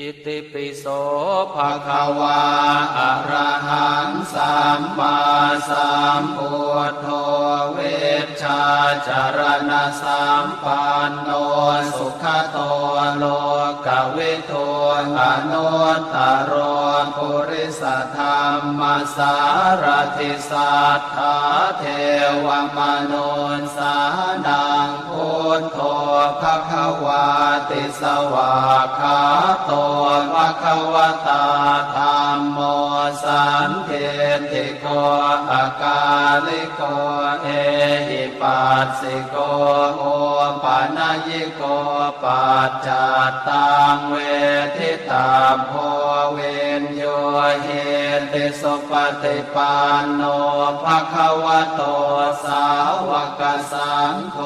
อิติปิโสภะคะวาอะระหังสัมมาสัมพุทโธเวชชาจารณะสัมปันโนสุขโตโลกเวิทูอนุตตรโรปุริสธรรมสารทิสัทธาเทวมนุนสานังพุทโธ ภะคะวาติสวาคาโตภะคะวตาธรรมโมสันเทติโกอาการิโกเอหิปัสสิโกโอปานายิโกปัจจัตตังเวทิตาโพเวนโยเห ติสุปฏิปันโนภะคะวะโตสาวกสังโฆ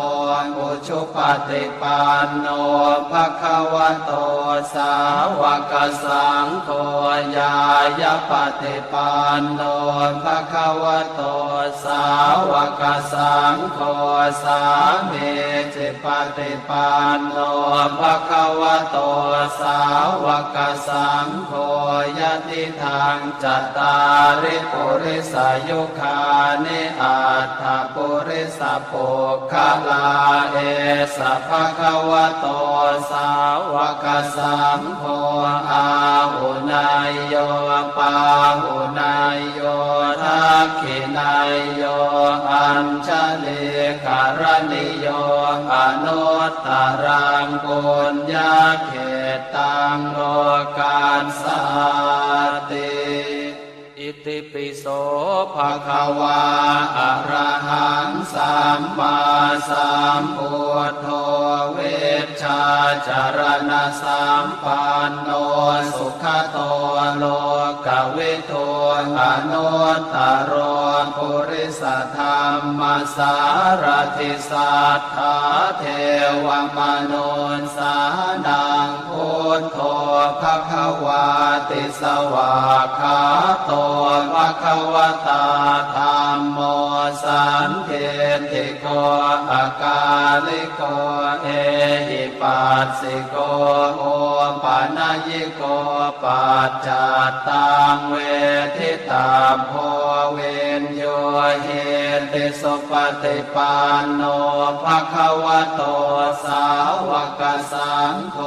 อุชุปฏิปันโนภะคะวะโตสาวกสังโฆญายปฏิปันโนภะคะวะโตสาวกสังโฆสามีจิปฏิปันโนภะคะวะโตสาวกสังโฆยติทางจัตตาริปุริสายุคานิอัตถปุริสปุคลาเอสะภะคะวะโตสาวกสังโฆอาหุนายโยปาหุนายโยทักขินายโยอัญชลิกรณิโยอนุตตรังกุญญาเขตตังโลกาสาติ ปิโสภะคะวาอะระหังสัมมาสัมพุทโธเวชาจารณะสัมปันโนสุขโตโลกเวิทูอนุตตรโรปุริสธรรมสารทิสัทธาเทวมนุนสานัง นโทภะคะวาติสวาคาโตภะคะวตาธรรมโมสันเทติโกอากาลิโกเอหิปัสสิโกโอ นายิโกปัจจัตตังเวทิตาโพเวนโยเหติสุปฏิปันโนภะคะวะโตสาวกสังโฆ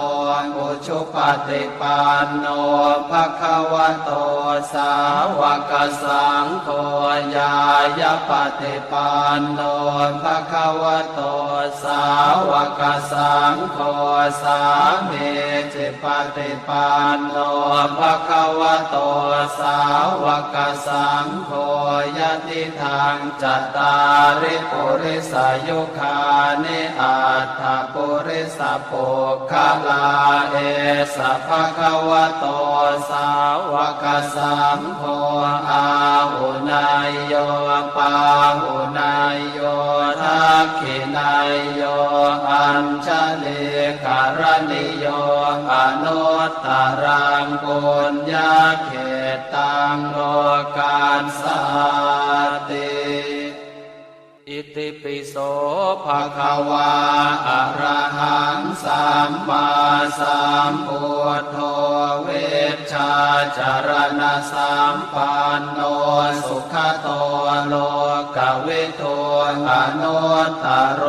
อุชุปฏิปันโนภะคะวะโตสาวกสังโฆญายปฏิปันโนภะคะวะโตสาวกสังโฆสามีจิปฏิปันโนภะคะวะโตสาวกสังโฆยติทางจตาริปุริสายุคานิอัตถปุริสปุคลาเอสะภะคะวะโตสาวกสังโฆอาหุนายโยปาหุนายโย ขินายโยอัญชลิกรณิโยอนุตตรังกุญญาเขตตังโลกาสาติอิติปิโสภะคะวาอะระหังสัมมาสัมพุทโธเวชชาจารณะสัมปันโนสุขโตโลกเวิทู โนุตตรโร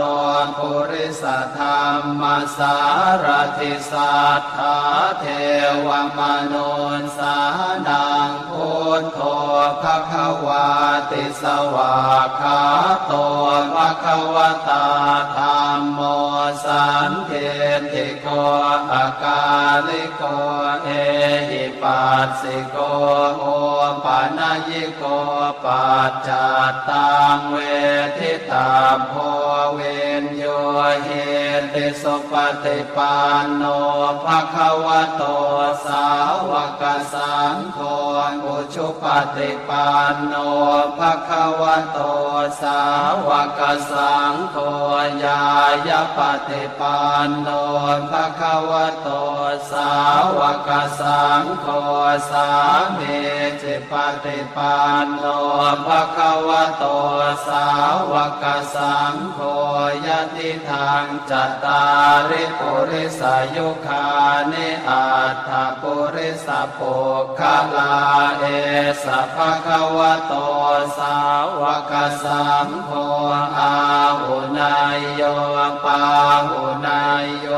ปุริสธรรมสารทิสัทธาเทวมนุนสานัง พุทโธภะคะวาติสวาคาโตภะคะวตาธรรมโมสันเทติโกอาการิโกเอหิปัสสิโกโอปานายิโกปัจจตังเวทิตาโพเวนย เหติสุปฏิปันโนภะคะวะโตสาวกสังโฆอุชุปฏิปันโนภะคะวะโตสาวกสังโฆยายาปฏิปันโนภะคะวะโตสาวกสังโฆสามีจิปฏิปันโนภะคะวะโตสาวกสังโฆยติทางจัตตาริปุริสายุคานิอัตถปุริสปุคลาเอสะภะคะวะโตสาวกสังโฆอาหุนายโยปาหุนายโย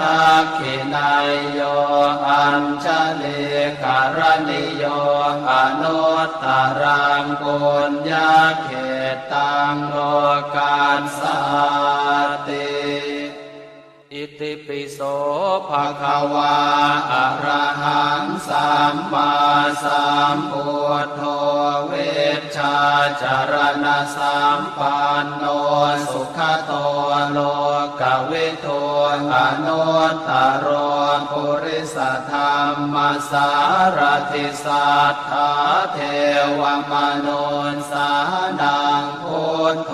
ทักขินายโยอัญชลิกรณิโยอนุตตรังปุญญาเขตตังโลกาสสา อิติปิโสภะคะวาอะระหังสัมมาสัมพุทโธเวชาจารณะสัมปันโนสุขโตโลกเวโท อนุตตรปุริสธรรมสารทิสัทธาเทวมนุนสานังพุทโธ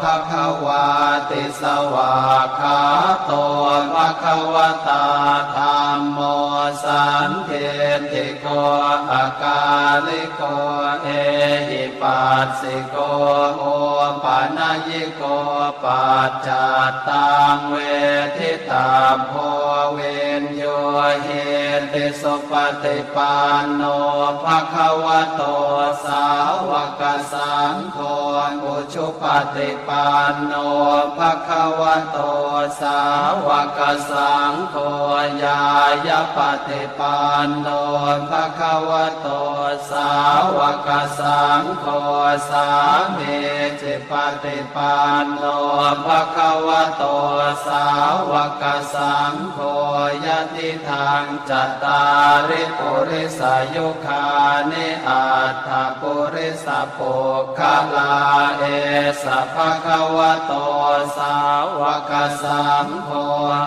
ภะคะวาติสวาคาโตภะคะวตาธรรมโมสันเทติโกอากาลิโกเอหิปัสสิโกโอ ปานายิโกปัจจตังเวทิตาโพเวน เหติสุปฏิปันโนภะคะวะโตสาวกสังโฆอุชุปฏิปันโนภะคะวะโตสาวกสังโฆยายาปฏิปันโนภะคะวะโตสาวกสังโฆสามีจิปฏิปันโนภะคะวะโตสาวกสังโฆยติทางจัตตาริปุริสายุคานิอัตถปุริสปุคลาเอสะภะคะวะโตสาวกสังโฆ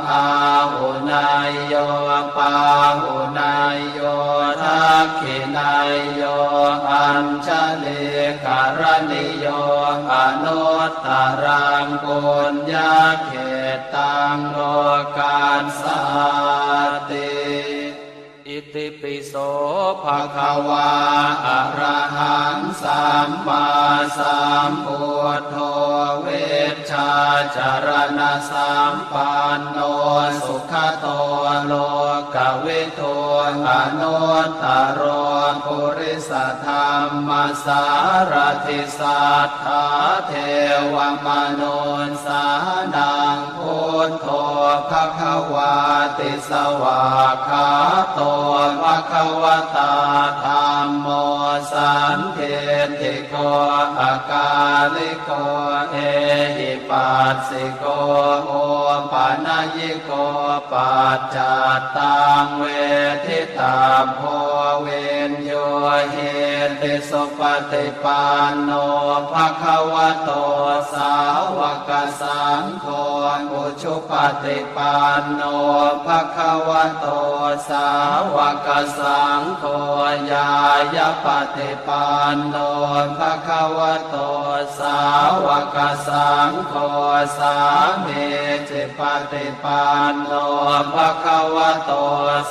อาหุนายโยปาหุนายโย ขินายโยอัญชลิกรณิโยอนุตตรังปุญญาเขตังโลกาสาติอิติปิโสภะคะวาอะระหังสัมมาสัมพุทโธเวชชาจารณะสัมปันโนสุขโตโลกเวิทู อนุตตรปุริสธรรมสารทิสัทธาเทวมนุนสานังพุทโธภควาติสวาคาโตภควตาธรรมโมสันเท อากาลิโกเอหิปัสสิโกโอปานายิโกปัจจัตตังเวทิตาโพเว ติสุปฏิปันโนภะคะวะโตสาวกสังโฆอุชุปฏิปันโนภะคะวะโตสาวกสังโฆยายาปฏิปันโนภะคะวะโตสาวกสังโฆสามี จิปฏิปันโนภะคะวะโต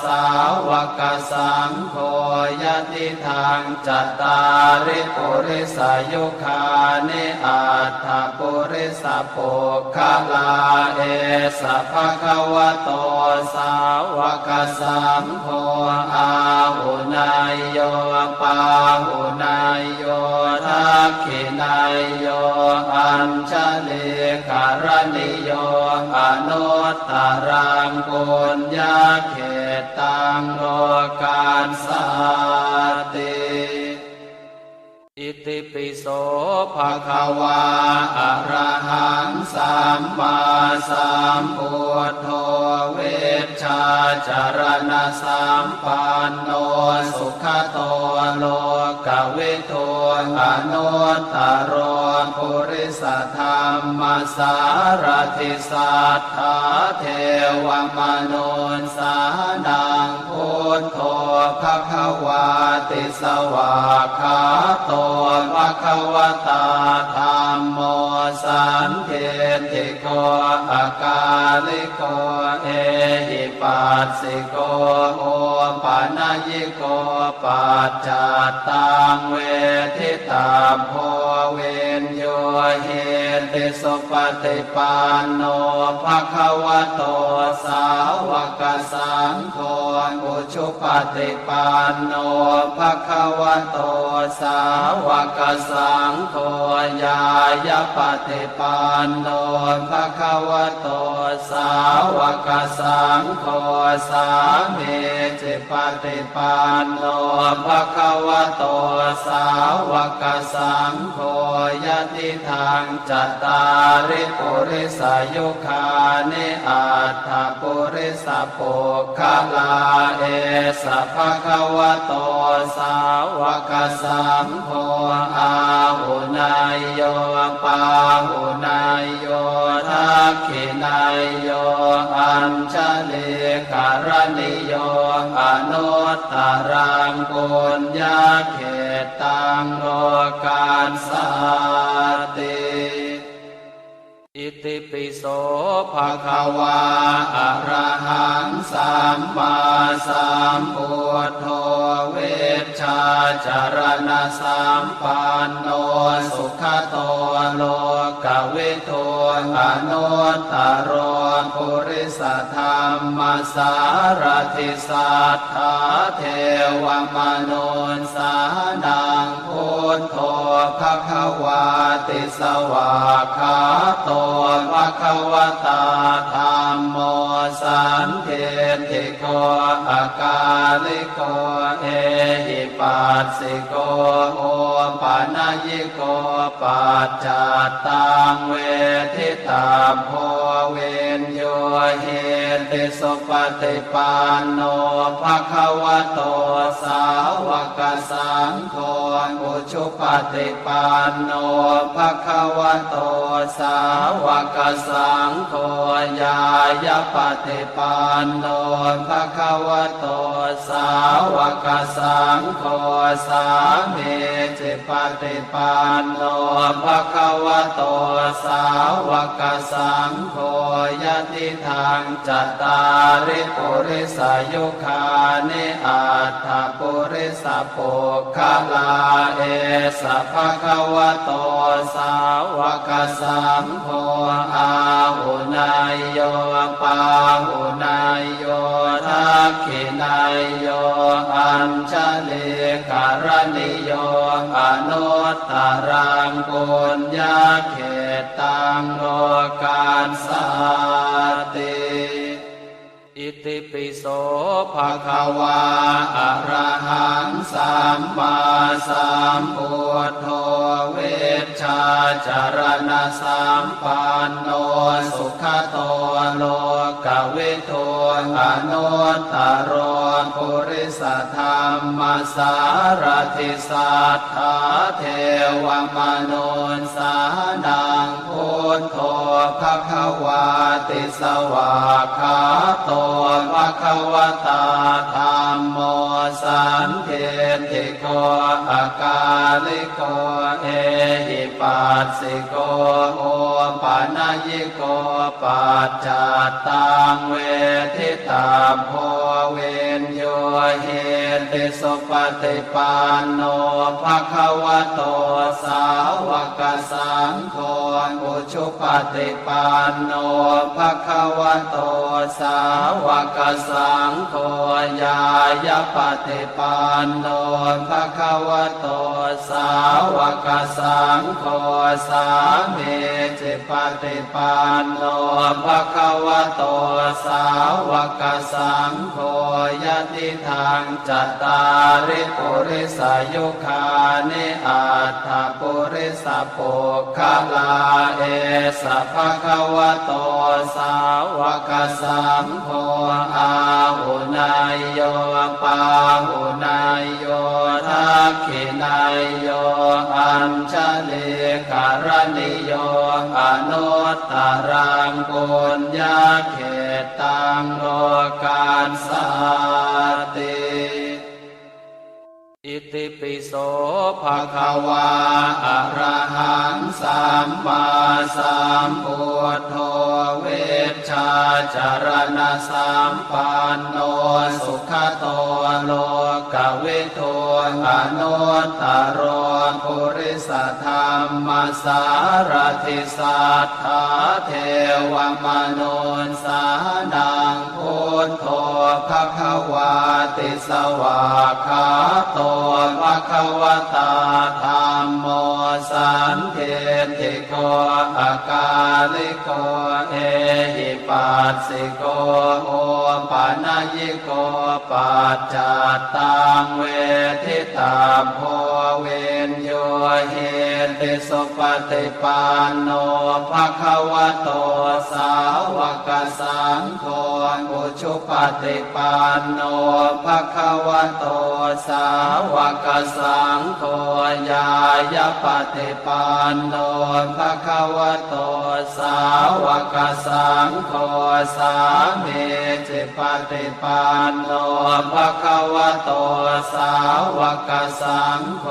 สาวกสังโฆยติทางจัตตาริปุริสายุคานิอัตถปุริสปุคลาเอสะภะคะวะโตสาวกสังโฆอาหุนายโยปาหุนายโย ทักขินายโยอัญชลิกรณิโยอนุตตรังปุญญาเขตังโลกาสาติอิติปิโสภะคะวาอะระหังสัมมาสัมพุทโธเวชาจารณะสัมปันโนสุขโตโลกเวทู อนุตตรปุริสธรรมสารทิสัทธาเทวมนุนสานา พุทโธภควาติสวากขาโตภควตาธรรมโมสันเทติโกอากาลิโกเอหิปัสสิโกโอปานายิโกปัจจัตตังเวทิตาโพเวนโยเห ติสุปฏิปันโนภะคะวะโตสาวกสังโฆอุชุปฏิปันโนภะคะวะโตสาวกสังโฆยายาปฏิปันโนภะคะวะโตสาวกสังโฆสามีจิปฏิปันโนภะคะวะโตสาวกสังโฆยะติทางจัตตาริปุริสายุคานิอัตถปุริสปุคลาเอสะภะคะวะโตสาวกสังโฆอาหุนายโยปาหุนายโยทักขินายโยอัญชลิกรณิโยอนุตตรังปุญญาเขตตังโลกาสา อิติปิโสภะคะวาอะระหังสัมมาสัมพุทโธเวชชาจารณะสัมปันโนสุขโตโลกเวิทูอนุตตรปุริสธรรมสารทิสัทธาเทวมนุนสานังพุทโธ ภะควาติสวากขาโตภะคะวตาธรรมโมสันเทติโกอากาลิโกเอหิปัสสิโกโอปานายิโกปัจจตังเวทิตาโพเว ติสุปฏิปันโนภะคะวะโตสาวกสังโฆอุชุปฏิปันโนภะคะวะโตสาวกสังโฆยายาปฏิปันโนภะคะวะโตสาวกสังโฆสามีจิปฏิปันโนภะคะวะโตสาวกสังโฆยติทางจัตตาริปุริสายุคานิอัตถปุริสปุคลาเอสะภะคะวะโตสาวกสังโฆอาหุนายโยปาหุนายโยทักขินายโยอัญชลิกรณิโยอนุตตรังปุญญาเขตตังโลกาสา ปิโสภะคะวาอะระหังสัมมาสัมพุทโธเวชชาจารณะสัมปันโนสุขโตโลกเวทโท อนุตตรปุริสธรรมสารทิสัทธาเทวมนุนสานังพุทโธภคะวาติสวากขาโตภคะวตาธรรมโมสันเทติโกอากาลิโกเอหิปัสสิโกโอ นายิโกปัจจตังเวทิตาโพเว ติสุปฏิปันโนภะคะวะโตสาวกสังโฆอุชุปฏิปันโนภะคะวะโตสาวกสังโฆยายาปฏิปันโนภะคะวะโตสาวกสังโฆสามีจิปฏิปันโนภะคะวะโตสาวกสังโฆยะติทางจัตตาริปุริสายุคานิอัตถปุริสปุคลาเอสะภะคะวะโตสาวกสังโฆอาหุนายโยปาหุนายโยทักขินายโยอัญชลิกรณิโยอนุตตรังปุญญาเขตตังโลกาสา ติปิโสภะคะวาอะระหังสัมมาสัมพุทโธเวชชาจารณะสัมปันโนสุขโตโลกเวิทูอนุตตรโรปุริสธรรมสารทิสัทธาเทวมนุนสานังพุทโธ ภะคะวาติสวาคาโตภะคะวตาธรรมโมสันเทติโกอากาลิโกเอหิปัสสิโกโอปานายิโกปัจจตังเวทิตาโพเว ติสุปฏิปันโนภะคะวะโตสาวกสังโฆอุชุปฏิปันโนภะคะวะโตสาวกสังโฆญายปฏิปันโนภะคะวะโตสาวกสังโฆสามีจิปฏิปันโนภะคะวะโตสาวกสังโฆ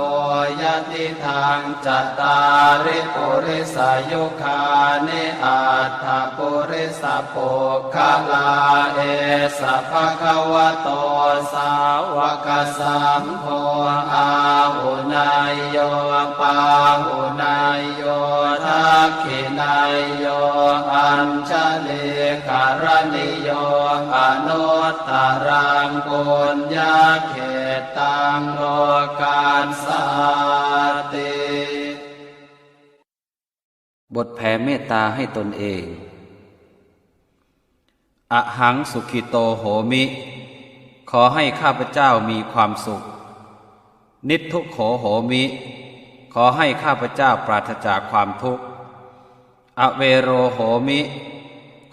ยติทางจัตตาริปุริสายุคานิอัตถปุริสปุคลาเอสะภะคะวะโตสาวกสังโฆอาหุนายโยปาหุนายโยทักขินายโยอัญชลิกรณิโยอนุตตรังปุญญาเขตตังโลกาสสา ทแผ่เมตตาให้ตนเอง อหังสุขิโตโหมิ ขอให้ข้าพเจ้ามีความสุข นิทุกโขโหมิ ขอให้ข้าพเจ้าปราศจากความทุกข์ อเวโรโหมิ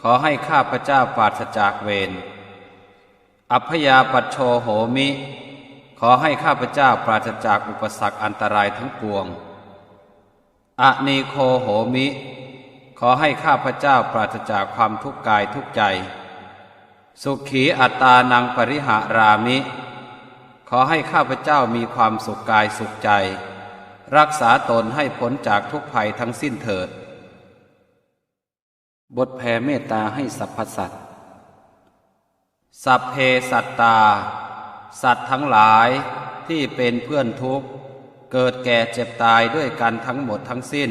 ขอให้ข้าพเจ้าปราศจากเวร อัพยาปัชโชโหมิ ขอให้ข้าพเจ้าปราศจากอุปสรรคอันตรายทั้งปวง อะนีโคโหมิ ขอให้ข้าพเจ้าปราศจากความทุกข์กายทุกใจ สุขีอัตตานังปริหารามิ ขอให้ข้าพเจ้ามีความสุขกายสุขใจ รักษาตนให้พ้นจากทุกภัยทั้งสิ้นเถิด บทแผ่เมตตาให้สรรพสัตว์สัพเพสัตตา สัตว์ทั้งหลายที่เป็นเพื่อนทุกข์ เกิดแก่เจ็บตายด้วยกันทั้งหมดทั้งสิ้น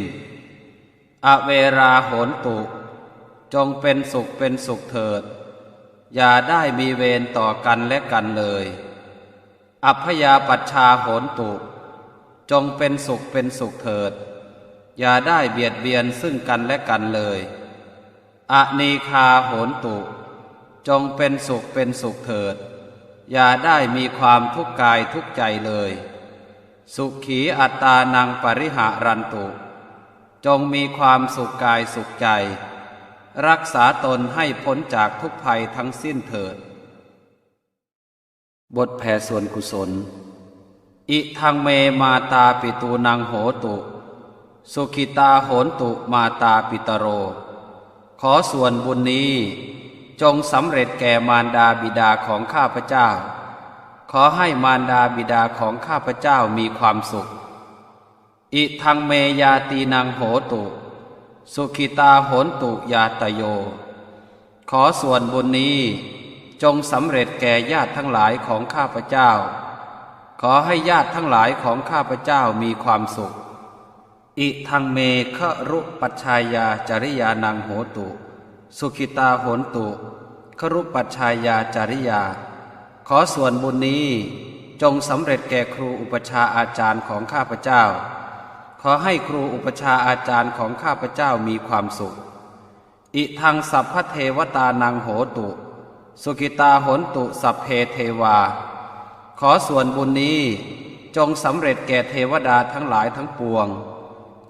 อเวราโหนตุ จงเป็นสุขเป็นสุขเถิด อย่าได้มีเวรต่อกันและกันเลย อัพยาปัชชาโหนตุ จงเป็นสุขเป็นสุขเถิด อย่าได้เบียดเบียนซึ่งกันและกันเลยอนีคาโหนตุ จงเป็นสุขเป็นสุขเถิด อย่าได้มีความทุกข์กายทุกใจเลย สุขีอัตตานังปริหารันตุ จงมีความสุขกายสุขใจ รักษาตนให้พ้นจากทุกภัยทั้งสิ้นเถิด บทแผ่ส่วนกุศล อิทังเมมาตาปิตูนังโหตุ สุขิตาโหนตุมาตาปิตโร ขอส่วนบุญนี้จงสำเร็จแก่มารดาบิดาของข้าพเจ้า อให้มารดาบิดาของข้าพเจ้ามีความสุข อิทังเมยาตีนังโหตุ สุขิตาโหนตุยาตโย ขอส่วนบุญนี้จงสำเร็จแก่ญาติทั้งหลายของข้าพเจ้า ขอให้ญาติทั้งหลายของข้าพเจ้ามีความสุข อิทังเมฆรุปัชชายาจริยานังโหตุ สุขิตาโหนตุ ครุปัชชายาจริยา ขอส่วนบุญนี้จงสำเร็จแก่ครูอุปชาอาจารย์ของข้าพเจ้า ขอให้ครูอุปชาอาจารย์ของข้าพเจ้ามีความสุข อิทังสัพพเทวตานังโหตุ สุกิตาหนตุสัพเพเทวา ขอส่วนบุญนี้จงสำเร็จแก่เทวดาทั้งหลายทั้งปวง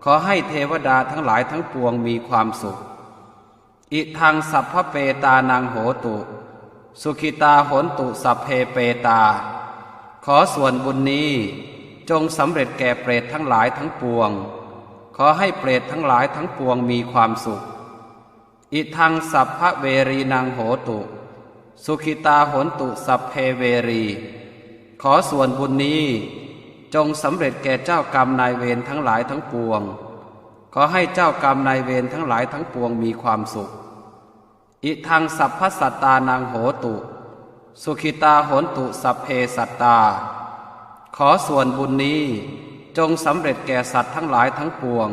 ขอให้เทวดาทั้งหลายทั้งปวงมีความสุข อิทังสัพพเปตานังโหตุ สุขิตาโหนตุสัพเพเปตา ขอส่วนบุญนี้จงสำเร็จแก่เปรตทั้งหลายทั้งปวง ขอให้เปรตทั้งหลายทั้งปวงมีความสุข อิทังสัพพะเวรีนางโหตุ สุขิตาโหนตุสัพเพเวรี ขอส่วนบุญนี้จงสำเร็จแก่เจ้ากรรมนายเวรทั้งหลายทั้งปวง ขอให้เจ้ากรรมนายเวรทั้งหลายทั้งปวงมีความสุข อิทังสัพพสัตตานางโหตุ สุขิตาโหนตุสัพเพสัตตา ขอส่วนบุญนี้จงสำเร็จแก่สัตว์ทั้งหลายทั้งปวง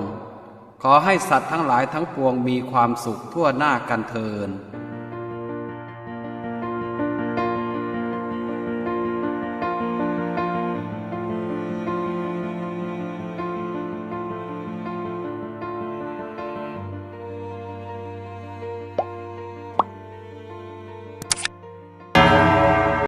ขอให้สัตว์ทั้งหลายทั้งปวงมีความสุขทั่วหน้ากันเทิน